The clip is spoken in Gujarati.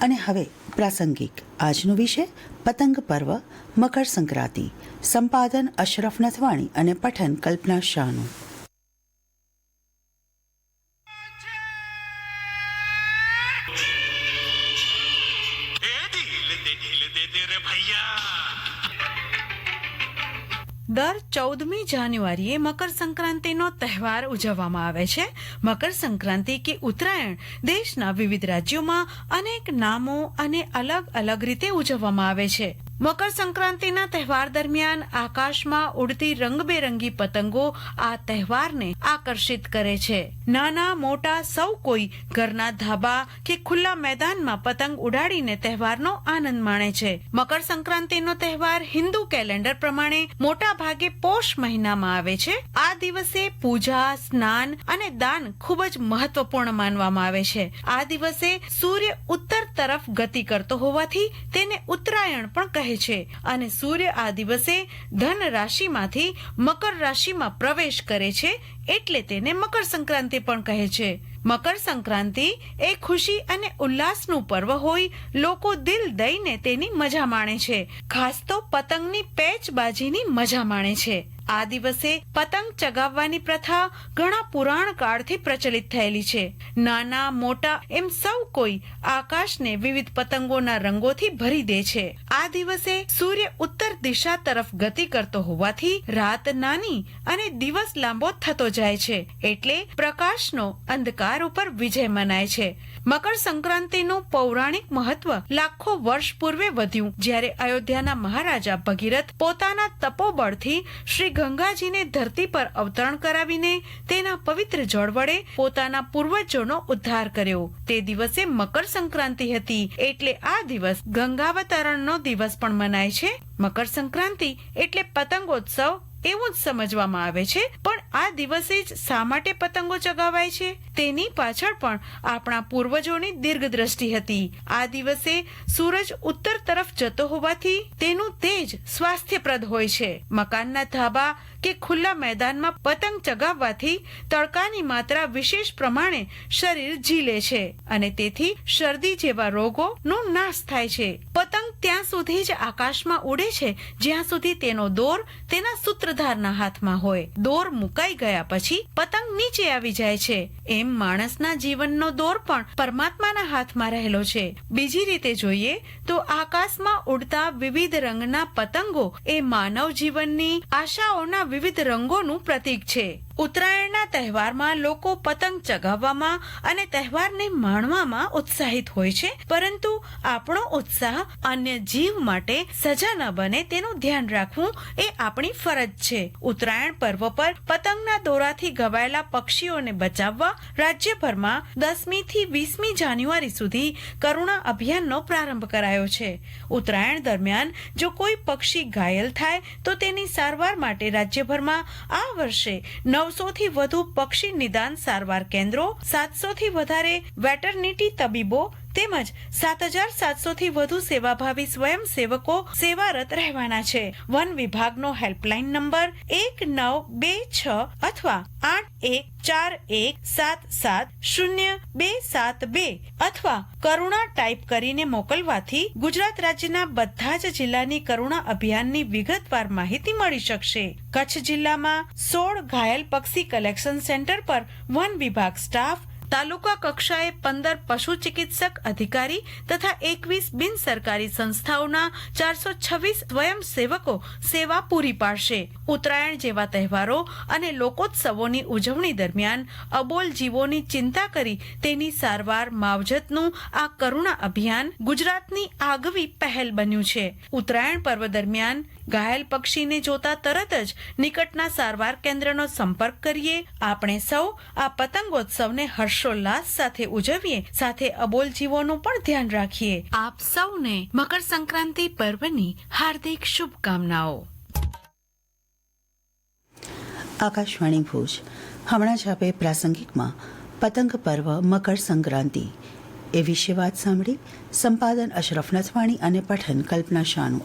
અને હવે પ્રાસંગિક. આજનો વિષય, પતંગ પર્વ, મકર સંક્રાંતિ. સંપાદન અશરફ નથવાણી અને પઠન કલ્પના શાહનું. ए દર ચૌદમી જાન્યુઆરીએ મકર સંક્રાંતિનો તહેવાર ઉજવવામાં આવે છે. મકર સંક્રાંતિ કે ઉત્તરાયણ દેશના વિવિધ રાજ્યોમાં અનેક નામો અને અલગ અલગ રીતે ઉજવવામાં આવે છે. મકર સંક્રાંતિના તહેવાર દરમિયાન આકાશમાં ઉડતી રંગબેરંગી પતંગો આ તહેવારને આકર્ષિત કરે છે. નાના, મોટા, સૌ કોઈ ઘરના ધાબા કે ખુલ્લા મેદાનમાં પતંગ ઉડાડીને તહેવારનો આનંદ માણે છે. મકર સંક્રાંતિનો તહેવાર હિન્દુ કેલેન્ડર પ્રમાણે મોટા ભાગે પોષ મહિનામાં આવે છે. આ દિવસે પૂજા, સ્નાન અને દાન ખૂબ જ મહત્વપૂર્ણ માનવામાં આવે છે. આ દિવસે સૂર્ય ઉત્તર તરફ ગતિ કરતો હોવાથી તેને ઉત્તરાયણ પણ કહે છે, અને સૂર્ય આ દિવસે ધન રાશિમાંથી મકર રાશિમાં પ્રવેશ કરે છે, એટલે તેને મકર સંક્રાંતિ પણ કહે છે. મકર સંક્રાંતિ એ ખુશી અને ઉલ્લાસનું પર્વ હોય, લોકો દિલ દઈને તેની મજા માણે છે. ખાસ તો પતંગની પેચબાજીની મજા માણે છે. આ દિવસે પતંગ ચગાવવાની પ્રથા ઘણા પુરાણ કાળથી પ્રચલિત થયેલી છે. નાના, મોટા, એમ સૌ કોઈ આકાશને વિવિધ પતંગોના રંગોથી ભરી દે છે. આ દિવસે સૂર્ય ઉત્તર દિશા તરફ ગતિ કરતો હોવાથી રાત નાની અને દિવસ લાંબો થતો જાય છે. એટલે પ્રકાશનો અંધકાર ઉપર વિજય મનાય છે. મકર સંક્રાંતિનું પૌરાણિક મહત્વ લાખો વર્ષ પૂર્વે વધ્યું, જ્યારે અયોધ્યાના મહારાજા ભગીરથ પોતાના તપોબળથી શ્રી ગંગાજીને ધરતી પર અવતરણ કરાવીને તેના પવિત્ર જળ વડે પોતાના પૂર્વજોનો ઉદ્ધાર કર્યો. તે દિવસે મકર સંક્રાંતિ હતી. એટલે આ દિવસ ગંગાવતરણનો દિવસ પણ મનાય છે. મકર સંક્રાંતિ એટલે પતંગોત્સવ એવું જ સમજવામાં આવે છે. પણ આ દિવસે જ શા માટે પતંગો ચગાવાય છે? તેની પાછળ પણ આપણા પૂર્વજોની દીર્ઘ દ્રષ્ટિ હતી. આ દિવસે સૂરજ ઉત્તર તરફ જતો હોવાથી તેનું તેજ સ્વાસ્થ્યપ્રદ હોય છે. મકાનના ધાબા કે ખુલ્લા મેદાનમાં પતંગ ચગાવવાથી તડકાની માત્રા વિશેષ પ્રમાણે શરીર ઝીલે છે અને તેથી શરદી જેવા રોગો નો નાશ થાય છે. પતંગ ત્યાં સુધી જ આકાશમાં ઉડે છે. જ્યાં સુધી તેનો દોર તેના સૂત્રધારના હાથમાં હોય. દોર મુકાઈ ગયા પછી પતંગ નીચે આવી જાય છે. એમ માણસના જીવનનો દોર પણ પરમાત્માના હાથમાં રહેલો છે. બીજી રીતે જોઈએ તો આકાશમાં ઉડતા વિવિધ રંગના પતંગો એ માનવ જીવનની આશાઓના વિવિધ રંગોનું પ્રતીક છે. ઉત્તરાયણના તહેવારમાં લોકો પતંગ ચગાવવામાં અને તહેવારને માણવામાં ઉત્સાહિત હોય છે. પરંતુ આપણો ઉત્સાહ અન્ય જીવ માટે સજા ન બને તેનું ધ્યાન રાખવું એ આપણી ફરજ છે. ઉત્તરાયણ પર્વ પર પતંગના દોરાથી ઘવાયેલા પક્ષીઓને બચાવવા રાજ્યભરમાં દસમી થી વીસમી જાન્યુઆરી સુધી કરુણા અભિયાનનો પ્રારંભ કરાયો છે. ઉત્તરાયણ દરમિયાન જો કોઈ પક્ષી ઘાયલ થાય તો તેની સારવાર માટે રાજ્યભરમાં આ વર્ષે નવસો થી વધુ પક્ષી નિદાન સારવાર કેન્દ્રો સાતસો થી વધારે વેટરનિટી તબીબો તેમજ સાત હજાર સાતસો થી વધુ સેવાભાવી સ્વયંસેવકો સેવારત રહેવાના છે. વન વિભાગનો હેલ્પલાઇન નંબર એક નવ બે છ અથવા આઠ એક ચાર એક સાત સાત શૂન્ય બે સાત બે અથવા કરુણા ટાઈપ કરીને મોકલવાથી ગુજરાત રાજ્યના બધા જ જિલ્લાની કરુણા અભિયાનની વિગતવાર માહિતી મળી શકશે. કચ્છ જિલ્લામાં સોળ ઘાયલ પક્ષી કલેક્શન સેન્ટર પર વન વિભાગ સ્ટાફ તાલુકા કક્ષાએ પંદર પશુ ચિકિત્સક અધિકારી તથા એકવીસ બિન સરકારી સંસ્થાઓના ચારસો છવ્વીસ સ્વયંસેવકો સેવા પૂરી પાડશે. ઉત્તરાયણ જેવા તહેવારો અને લોકોત્સવોની ઉજવણી દરમિયાન અબોલ જીવોની ચિંતા કરી તેની સારવાર માવજતનું આ કરુણા અભિયાન ગુજરાતની આગવી પહેલ બન્યું છે. ઉત્તરાયણ પર્વ દરમિયાન ઘાયલ પક્ષીને જોતા તરત જ નિકટના સારવાર કેન્દ્રનો સંપર્ક કરીએ. આપણે સૌ આ પતંગોત્સવને હર્ષોલ્લાસ સાથે ઉજવીએ. સાથે અબોલ જીવોનું પણ ધ્યાન રાખીએ. આપ સૌને મકર સંક્રાંતિ પર્વની હાર્દિક શુભકામનાઓ. આકાશવાણી ભુજ. હમણાં જ આપે પ્રાસંગિકમાં પતંગ પર્વ મકર સંક્રાંતિ. એ વિશે વાત સાંભળી સંપાદન અશરફ નથવાણી અને પઠન કલ્પના શાહનું